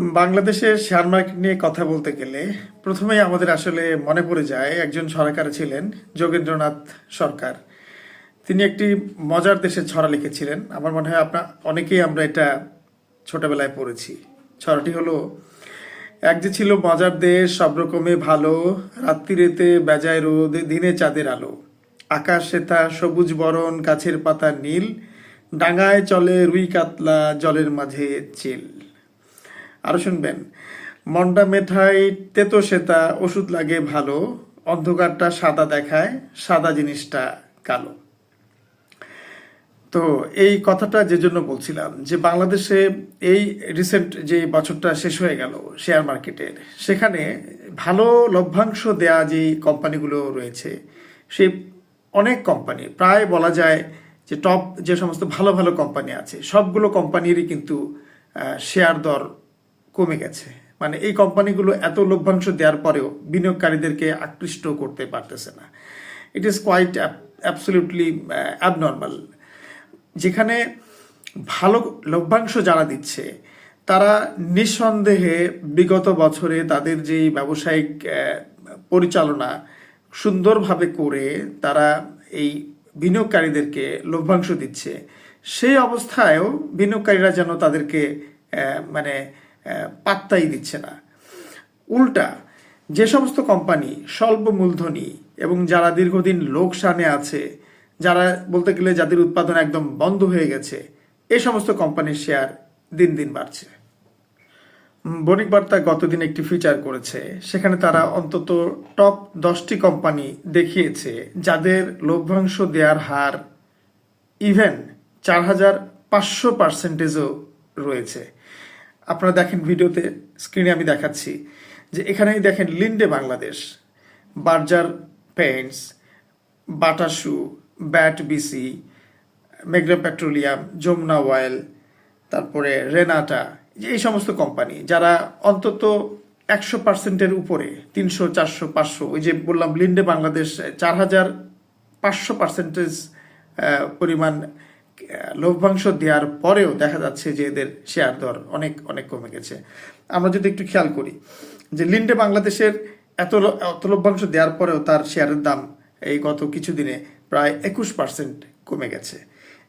বাংলাদেশের share market নিয়ে কথা বলতে গেলে প্রথমেই আমাদের আসলে মনে পড়ে যায় একজন সরকার ছিলেন যোগেন্দ্রনাথ সরকার। তিনি একটি মজার দেশের ছড়া লিখেছিলেন। আমার মনে হয় আপনার অনেকেই আমরা এটা ছোটবেলায় পড়েছি। ছড়াটি হলো, এক যে ছিল মজার দেশ, সব রকমে ভালো, রাত্রিরেতে বেজায় রোদ, দিনে চাঁদের আলো। আকাশ শ্বেতা সবুজ বরণ, গাছের পাতা নীল, ডাঙায় চলে রুই কাতলা, জলের মাঝে চিল। আরও শুনবেন। মন্ডা মেঠাই তেতো সেতা, ওষুধ লাগে ভালো, অন্ধকারটা সাদা দেখায়, সাদা জিনিসটা কালো। তো এই কথাটা যে জন্য বলছিলাম, যে বাংলাদেশে এই রিসেন্ট যে বছরটা শেষ হয়ে গেল শেয়ার মার্কেটের সেখানে ভালো লভ্যাংশ দেয়া যে কোম্পানিগুলো রয়েছে, সে অনেক কোম্পানি, প্রায় বলা যায় যে টপ যে সমস্ত ভালো ভালো কোম্পানি আছে, সবগুলো কোম্পানিরই কিন্তু শেয়ার দর কমে গেছে। মানে এই কোম্পানিগুলো এত লভ্যাংশ দেওয়ার পরেও বিনিয়োগকারীদেরকে আকৃষ্ট করতে পারতেছে না। It is quite absolutely abnormal যেখানে ভালো লভ্যাংশ যারা দিচ্ছে তারা নিঃসন্দেহে বিগত বছরে তাদের যে ব্যবসায়িক পরিচালনা সুন্দরভাবে করে তারা এই বিনিয়োগকারীদেরকে লভ্যাংশ দিচ্ছে সেই অবস্থায়ও বিনিয়োগকারীরা যেন তাদেরকে মানে আহ, পাত্তাই দিচ্ছে না। উল্টা, যে সমস্ত কোম্পানি স্বল্প মূলধনী এবং যারা দীর্ঘদিন লোকসানে আছে, যারা বলতে গেলে যাদের উৎপাদন একদম বন্ধ হয়ে গেছে, এ সমস্ত কোম্পানির শেয়ার দিন দিন বাড়ছে। বণিক বার্তা গতদিন একটি ফিচার করেছে, সেখানে তারা অন্তত টপ দশটি কোম্পানি দেখিয়েছে, যাদের লভ্যাংশ দেওয়ার হার ইভেন চার হাজার পাঁচশো পার্সেন্টেজও রয়েছে। আপনারা দেখেন ভিডিওতে স্ক্রিনে আমি দেখাচ্ছি যে এখানেই দেখেন Linde Bangladesh, Berger Paints Bata Shoe, BAT BC মেঘনা পেট্রোলিয়াম, যমুনা অয়েল, তারপরে রেনাটা, যে এই সমস্ত কোম্পানি যারা অন্তত একশো পার্সেন্টের উপরে, তিনশো, চারশো, পাঁচশো, ওই যে বললাম লিন্ডে বাংলাদেশ, চার হাজার পাঁচশো পার্সেন্টেজ পরিমাণ লভ্যাংশ দেওয়ার পরেও দেখা যাচ্ছে যে এদের শেয়ার দর অনেক অনেক কমে গেছে। আমরা যদি একটু খেয়াল করি যে লিন্ডে বাংলাদেশের এত এত লভ্যাংশ দেওয়ার পরেও তার শেয়ারের দাম এই গত কিছুদিনে প্রায় একুশ পার্সেন্ট কমে গেছে।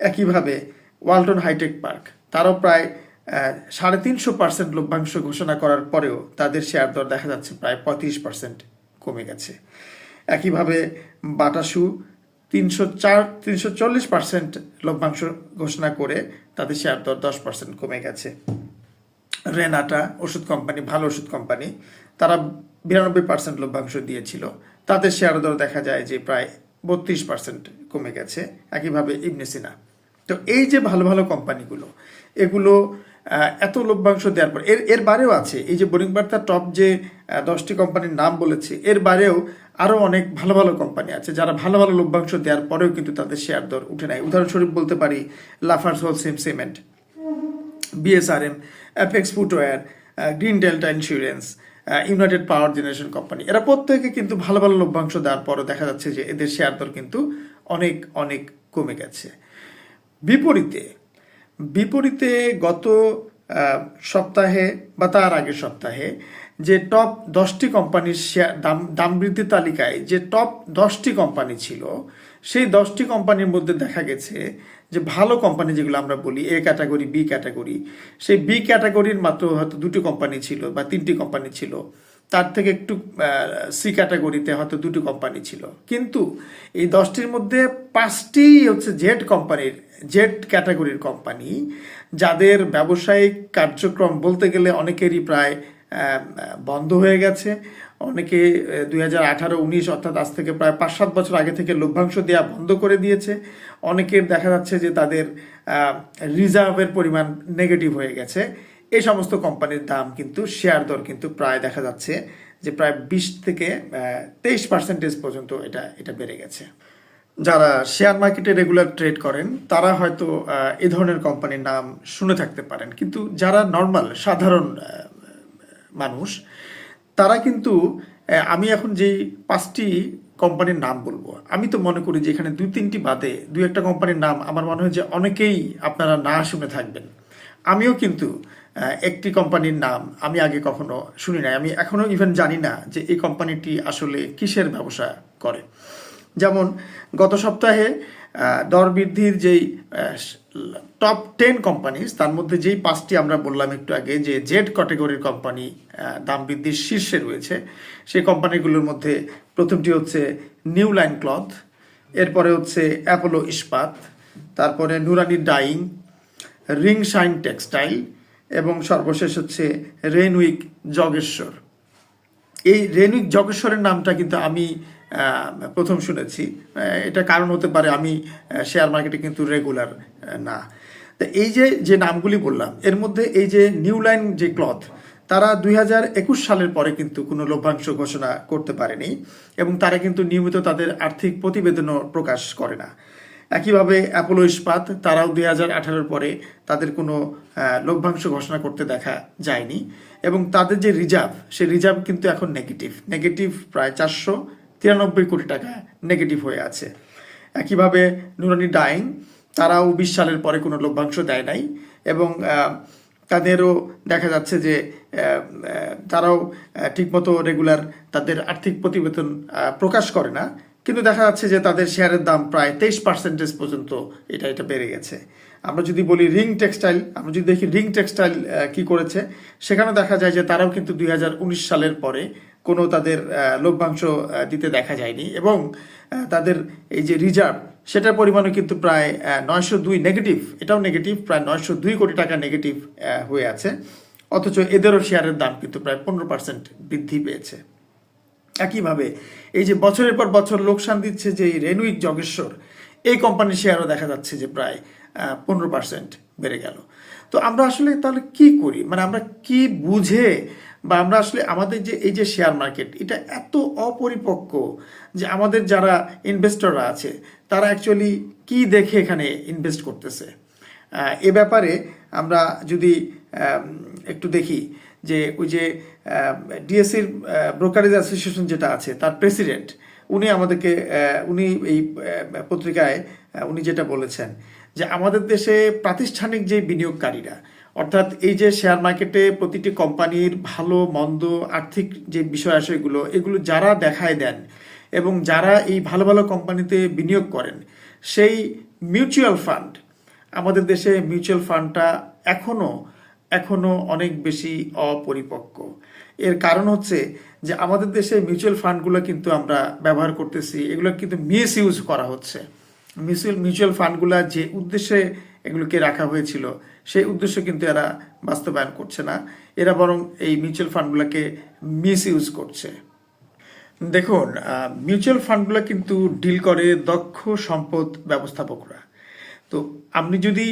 একইভাবে ওয়ালটন হাইটেক পার্ক, তারও প্রায় সাড়ে তিনশো পার্সেন্ট লভ্যাংশ ঘোষণা করার পরেও তাদের শেয়ার দর দেখা যাচ্ছে প্রায় পঁয়ত্রিশ পার্সেন্ট কমে গেছে। একইভাবে বাটাসু তিনশো চার, তিনশো চল্লিশ পার্সেন্ট লভ্যাংশ ঘোষণা করে তাদের শেয়ার দর দশ পার্সেন্ট কমে গেছে। রেনাটা ওষুধ কোম্পানি ভালো ওষুধ কোম্পানি তারা বিরানব্বই পার্সেন্ট লভ্যাংশ দিয়েছিল। তাদের শেয়ার দর দেখা যায় যে প্রায় বত্রিশ পার্সেন্ট কমে গেছে, একইভাবে ইবনেসিনা। তো এই যে ভালো ভালো কোম্পানিগুলো এগুলো এত লভ্যাংশ দেওয়ার পর, এর এর বারেও আছে, এই যে বোরিং বার্তা টপ যে দশটি কোম্পানির নাম বলেছে, এর বারেও আরও অনেক ভালো ভালো কোম্পানি আছে, যারা ভালো ভালো লভ্যাংশ দেওয়ার পরেও কিন্তু তাদের শেয়ার দর উঠে নেয় উদাহরণস্বরূপ বলতে পারি Lafarge Holcim cement BSRM Apex Footwear Green Delta Insurance United Power Generation company এরা প্রত্যেকে কিন্তু ভালো ভালো লভ্যাংশ দেওয়ার পরও দেখা যাচ্ছে যে এদের শেয়ার দর কিন্তু অনেক অনেক কমে গেছে। বিপরীতে বিপরীতে গত সপ্তাহে বা তার আগের সপ্তাহে যে টপ দশটি কোম্পানির শেয়ার দাম দাম বৃদ্ধি তালিকায় যে টপ দশটি কোম্পানি ছিল, সেই দশটি কোম্পানির মধ্যে দেখা গেছে যে ভালো কোম্পানি যেগুলো আমরা বলি এ ক্যাটাগরি বি ক্যাটাগরি সেই বি ক্যাটাগরির মাত্র হয়তো দুটি কোম্পানি ছিল বা তিনটি কোম্পানি ছিল। তার থেকে একটু সি ক্যাটাগরিতে হয়তো দুটি কোম্পানি ছিল। কিন্তু এই দশটির মধ্যে পাঁচটি হচ্ছে জেড কোম্পানির জেড ক্যাটাগরির কোম্পানি যাদের ব্যবসায়িক কার্যক্রম বলতে গেলে অনেকেরই প্রায় বন্ধ হয়ে গেছে। অনেকে দুই হাজার আঠারো, উনিশ, অর্থাৎ আজ থেকে প্রায় পাঁচ সাত বছর আগে থেকে লভ্যাংশ দেওয়া বন্ধ করে দিয়েছে। অনেকের দেখা যাচ্ছে যে তাদের রিজার্ভের পরিমাণ নেগেটিভ হয়ে গেছে। এই সমস্ত কোম্পানির দাম কিন্তু শেয়ার দর কিন্তু প্রায় দেখা যাচ্ছে যে প্রায় বিশ থেকে তেইশ পার্সেন্টেজ পর্যন্ত এটা এটা বেড়ে গেছে। যারা শেয়ার মার্কেটে রেগুলার ট্রেড করেন, তারা হয়তো এ ধরনের কোম্পানির নাম শুনে থাকতে পারেন। কিন্তু যারা নর্মাল সাধারণ মানুষ, তারা কিন্তু আমি এখন যেই পাঁচটি কোম্পানির নাম বলব, আমি তো মনে করি যে এখানে দুই তিনটি বাদে দুই একটা কোম্পানির নাম আমার মনে হয় যে অনেকেই আপনারা না শুনে থাকবেন। আমিও কিন্তু একটি কোম্পানির নাম আমি আগে কখনো শুনি নাই। আমি এখনও ইভেন জানি না যে এই কোম্পানিটি আসলে কিসের ব্যবসা করে। যেমন, গত সপ্তাহে দর বৃদ্ধির যেই টপ টেন কোম্পানি তার মধ্যে যেই পাঁচটি আমরা বললাম একটু আগে, যে জেড ক্যাটাগরির কোম্পানি দাম বৃদ্ধির শীর্ষে রয়েছে, সেই কোম্পানিগুলোর মধ্যে প্রথমটি হচ্ছে নিউ লাইন ক্লথ এরপরে হচ্ছে অ্যাপোলো ইস্পাত, তারপরে নুরানি ডাইং রিং শাইন টেক্সটাইল এবং সর্বশেষ হচ্ছে রেনউইক জগেশ্বর এই রেনুক জগেশ্বরের নামটা কিন্তু আমি প্রথম শুনেছি। এটা কারণ হতে পারে আমি শেয়ার মার্কেটে কিন্তু রেগুলার না। তো এই যে যে নামগুলি বললাম, এর মধ্যে এই যে নিউ লাইন যে ক্লথ তারা দুই হাজার একুশ সালের পরে কিন্তু কোনো লভ্যাংশ ঘোষণা করতে পারেনি এবং তারা কিন্তু নিয়মিত তাদের আর্থিক প্রতিবেদনও প্রকাশ করে না। একইভাবে অ্যাপোলো ইস্পাত, তারাও দুই হাজার আঠারোর পরে তাদের কোনো লভ্যাংশ ঘোষণা করতে দেখা যায়নি এবং তাদের যে রিজার্ভ সেই রিজার্ভ কিন্তু এখন নেগেটিভ নেগেটিভ প্রায় চারশো তিরানব্বই কোটি টাকা নেগেটিভ হয়ে আছে। একইভাবে নুরানি ডাইং তারাও বিশ সালের পরে কোনো লভ্যাংশ দেয় নাই এবং তাদেরও দেখা যাচ্ছে যে তারাও ঠিকমতো রেগুলার তাদের আর্থিক প্রতিবেদন প্রকাশ করে না। কিন্তু দেখা যাচ্ছে যে তাদের শেয়ারের দাম প্রায় তেইশ পার্সেন্টেজ পর্যন্ত এটা এটা বেড়ে গেছে। আমরা যদি বলি রিং টেক্সটাইল, আমরা যদি দেখি রিং টেক্সটাইল কি করেছে, সেখানে দেখা যায় যে তারাও কিন্তু দুই হাজার উনিশ সালের পরে কোনো তাদের লভ্যাংশ দিতে দেখা যায়নি এবং তাদের এই যে রিজার্ভ সেটার পরিমাণও কিন্তু প্রায় নয়শো দুই নেগেটিভ এটাও নেগেটিভ প্রায় নয়শো দুই কোটি টাকা নেগেটিভ হয়ে আছে। অথচ এদেরও শেয়ারের দাম কিন্তু প্রায় পনেরো পার্সেন্ট বৃদ্ধি পেয়েছে। একইভাবে, এই যে বছরের পর বছর লোকসান দিচ্ছে যে রেনুইক জগেশ্বর এই কোম্পানির শেয়ারও দেখা যাচ্ছে যে প্রায় পনেরো পার্সেন্ট বেড়ে গেল। তো আমরা আসলে তাহলে কি করি? মানে আমরা কি বুঝে বা আমরা আসলে আমাদের যে, এই যে শেয়ার মার্কেট এটা এত অপরিপক্ক যে আমাদের যারা ইনভেস্টররা আছে, তারা অ্যাকচুয়ালি কি দেখে এখানে ইনভেস্ট করতেছে? এ ব্যাপারে আমরা যদি একটু দেখি যে, ওই যে ডিএসসির ব্রোকারেজ অ্যাসোসিয়েশন যেটা আছে, তার প্রেসিডেন্ট উনি আমাদেরকে উনি এই পত্রিকায় উনি যেটা বলেছেন যে, আমাদের দেশে প্রাতিষ্ঠানিক যে বিনিয়োগকারীরা অর্থাৎ এই যে শেয়ার মার্কেটে প্রতিটি কোম্পানির ভালো, মন্দ, আর্থিক যে বিষয় আশয়গুলো এগুলো যারা দেখায় দেন এবং যারা এই ভালো ভালো কোম্পানিতে বিনিয়োগ করেন, সেই মিউচুয়াল ফান্ড আমাদের দেশে মিউচুয়াল ফান্ডটা এখনও এখনও অনেক বেশি অপরিপক্ক। এর কারণ হচ্ছে যে আমাদের দেশে মিউচুয়াল ফান্ডগুলো কিন্তু আমরা ব্যবহার করতেছি এগুলো কিন্তু মিস ইউজ করা হচ্ছে। মিউচুয়াল মিউচুয়াল ফান্ডগুলো যে উদ্দেশ্যে এগুলোকে রাখা হয়েছিল। সেই উদ্দেশ্য কিন্তু এরা বাস্তবায়ন করছে না। এরা বরং এই মিউচুয়াল ফান্ডগুলোকে মিস ইউজ করছে। দেখুন মিউচুয়াল ফান্ডগুলো কিন্তু ডিল করে দক্ষ সম্পদ ব্যবস্থাপকরা। তো আপনি যদি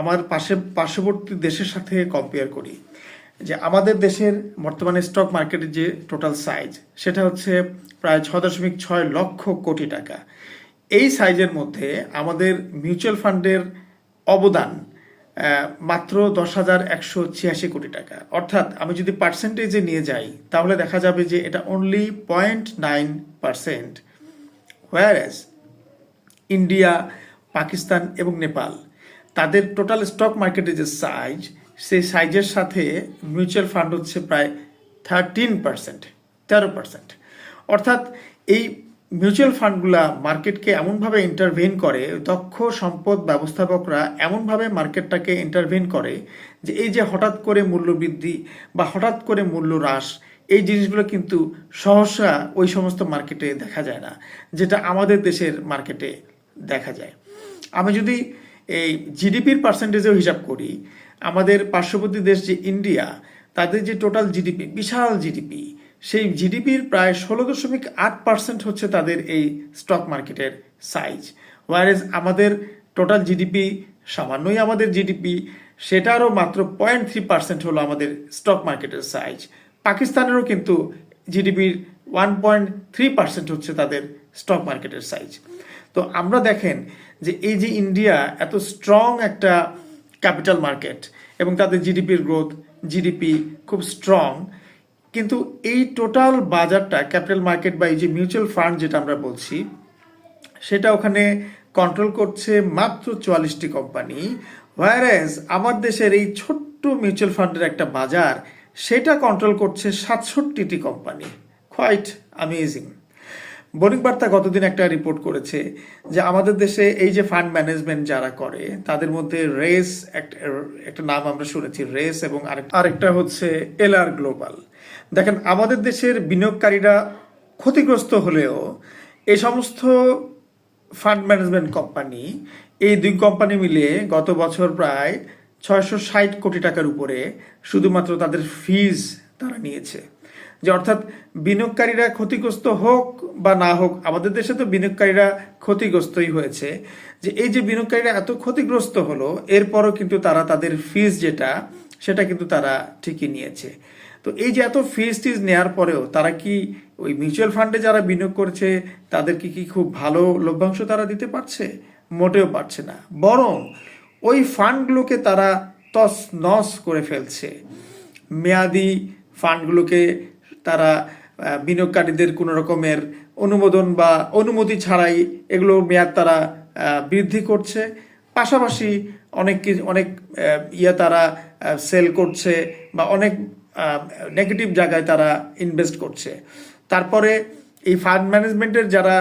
আমার পাশে, পার্শ্ববর্তী দেশের সাথে কম্পেয়ার করি, যে আমাদের দেশের বর্তমানে স্টক মার্কেটের যে টোটাল সাইজ সেটা হচ্ছে প্রায় ছ দশমিক ছয় লক্ষ কোটি টাকা। এই সাইজের মধ্যে আমাদের মিউচুয়াল ফান্ডের অবদান মাত্র দশ হাজার একশো ছিয়াশি কোটি টাকা। অর্থাৎ আমি যদি পার্সেন্টেজে নিয়ে যাই, তাহলে দেখা যাবে যে এটা only point nine percent where India Pakistan এবং নেপাল তাদের টোটাল স্টক মার্কেটের যে সাইজ সেই সাইজের সাথে মিউচুয়াল ফান্ড হচ্ছে প্রায় থার্টিন পার্সেন্ট তেরো পার্সেন্ট অর্থাৎ এই মিউচুয়াল ফান্ডগুলা মার্কেটকে এমনভাবে ইন্টারভেন করে, দক্ষ সম্পদ ব্যবস্থাপকরা এমনভাবে মার্কেটটাকে ইন্টারভেন করে যে এই যে হঠাৎ করে মূল্য বৃদ্ধি বা হঠাৎ করে মূল্য হ্রাস, এই জিনিসগুলো কিন্তু সহসা ওই সমস্ত মার্কেটে দেখা যায় না, যেটা আমাদের দেশের মার্কেটে দেখা যায়। আমি যদি এই জিডিপির পার্সেন্টেজেও হিসাব করি, আমাদের পার্শ্ববর্তী দেশ যে ইন্ডিয়া তাদের যে টোটাল জিডিপি বিশাল জিডিপি সেই জিডিপির প্রায় ষোলো দশমিক আট পার্সেন্ট হচ্ছে তাদের এই স্টক মার্কেটের সাইজ। ওয়ারেজ আমাদের টোটাল জিডিপি সামান্যই আমাদের জিডিপি সেটারও মাত্র পয়েন্ট থ্রি পার্সেন্ট হলো আমাদের স্টক মার্কেটের সাইজ। পাকিস্তানেরও কিন্তু জিডিপির ওয়ান পয়েন্ট থ্রি পার্সেন্ট হচ্ছে তাদের স্টক মার্কেটের সাইজ। তো আমরা দেখেন যে এই যে ইন্ডিয়া এত স্ট্রং একটা ক্যাপিটাল মার্কেট এবং তাদের জিডিপির গ্রোথ, জিডিপি খুব স্ট্রং কিন্তু এই টোটাল বাজারটা, ক্যাপিটাল মার্কেট বা এই যে মিউচুয়াল ফান্ড যেটা আমরা বলছি, সেটা ওখানে কন্ট্রোল করছে মাত্র চুয়াল্লিশটি কোম্পানি হোয়ারেজ আমার দেশের এই ছোট্ট মিউচুয়াল ফান্ডের একটা বাজার, সেটা কন্ট্রোল করছে সাতষট্টিটি company quite amazing Banik Barta গতদিন একটা রিপোর্ট করেছে যে আমাদের দেশে এই যে ফান্ড ম্যানেজমেন্ট যারা করে, তাদের মধ্যে রেস একটা নাম আমরা শুনেছি, রেস এবং আরেক- আরেকটা হচ্ছে এলআর গ্লোবাল। দেখেন, আমাদের দেশের বিনিয়োগকারীরা ক্ষতিগ্রস্ত হলেও এ সমস্ত ফান্ড ম্যানেজমেন্ট কোম্পানি এই দুই কোম্পানি মিলে গত বছর প্রায় ছয়শো ষাট কোটি টাকার উপরে শুধুমাত্র তাদের ফিজ তারা নিয়েছে। যে অর্থাৎ বিনিয়োগকারীরা ক্ষতিগ্রস্ত হোক বা না হোক, আমাদের দেশে তো বিনিয়োগকারীরা ক্ষতিগ্রস্তই হয়েছে। যে এই যে বিনিয়োগকারীরা এত ক্ষতিগ্রস্ত হলো, এরপরও কিন্তু তারা তাদের ফিজ যেটা, সেটা কিন্তু তারা ঠিকই নিয়েছে। তো এই যে এত ফিজ টিজ নেওয়ার পরেও তারা কি ওই মিউচুয়াল ফান্ডে যারা বিনিয়োগ করছে তাদেরকে কি খুব ভালো লভ্যাংশ তারা দিতে পারছে? মোটেও পারছে না। বরং ওই ফান্ডগুলোকে তারা তস নস করে ফেলছে। মেয়াদি ফান্ডগুলোকে তারা বিনিয়োগকারীদের কোনো রকমের অনুমোদন বা অনুমতি ছাড়াই এগুলোর মেয়াদ তারা বৃদ্ধি করছে। পাশাপাশি অনেক অনেক ইয়ে তারা সেল করছে বা অনেক নেগেটিভ জায়গায় তারা ইনভেস্ট করছে। তারপরে এই ফান্ড ম্যানেজমেন্টের যারা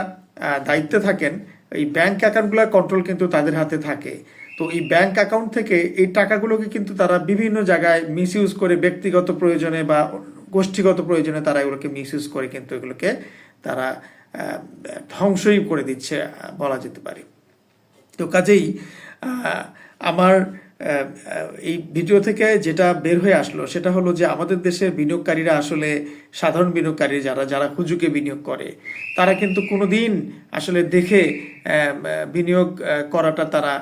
দায়িত্বে থাকেন, এই ব্যাংক অ্যাকাউন্টগুলোর কন্ট্রোল কিন্তু তাদের হাতে থাকে। তো এই ব্যাংক অ্যাকাউন্ট থেকে এই টাকাগুলোকে কিন্তু তারা বিভিন্ন জায়গায় মিস ইউজ করে ব্যক্তিগত প্রয়োজনে বা গোষ্ঠীগত প্রয়োজনে তারা এগুলোকে মিস ইউজ করে কিন্তু এগুলোকে তারা ধ্বংসই করে দিচ্ছে বলা যেতে পারে। তো কাজেই আমার এই ভিডিও থেকে যেটা বের হয়ে আসলো সেটা হলো যে আমাদের দেশের বিনিয়োগকারীরা আসলে সাধারণ বিনিয়োগকারী যারা যারা হুজুকে বিনিয়োগ করে, তারা কিন্তু কোনোদিন আসলে দেখে বিনিয়োগ করাটা তারা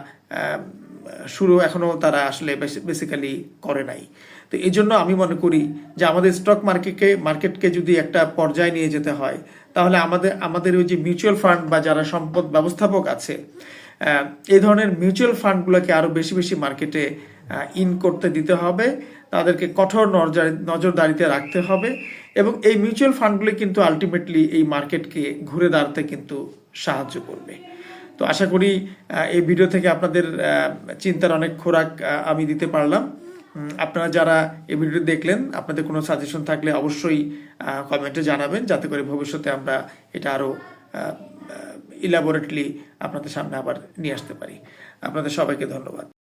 শুরু এখনও তারা আসলে বেসিক্যালি করে নাই। তো এই জন্য আমি মনে করি যে আমাদের স্টক মার্কেটকে মার্কেটকে যদি একটা পর্যায়ে নিয়ে যেতে হয়, তাহলে আমাদের আমাদের ওই যে মিউচুয়াল ফান্ড বা যারা সম্পদ ব্যবস্থাপক আছে এই ধরনের মিউচুয়াল ফান্ডগুলোকে আরও বেশি বেশি মার্কেটে ইন করতে দিতে হবে। তাদেরকে কঠোর নজর- নজরদারিতে রাখতে হবে এবং এই মিউচুয়াল ফান্ডগুলি কিন্তু আলটিমেটলি এই মার্কেটকে ঘুরে দাঁড়াতে কিন্তু সাহায্য করবে। তো আশা করি এই ভিডিও থেকে আপনাদের চিন্তার অনেক খোরাক আমি দিতে পারলাম। আপনারা যারা এই ভিডিও দেখলেন, আপনাদের কোনো সাজেশন থাকলে অবশ্যই কমেন্টে জানাবেন, যাতে করে ভবিষ্যতে আমরা এটা আরও ইলাবোরেটলি আপনাদের সামনে আবার নিয়ে আসতে পারি। আপনাদের সবাইকে ধন্যবাদ।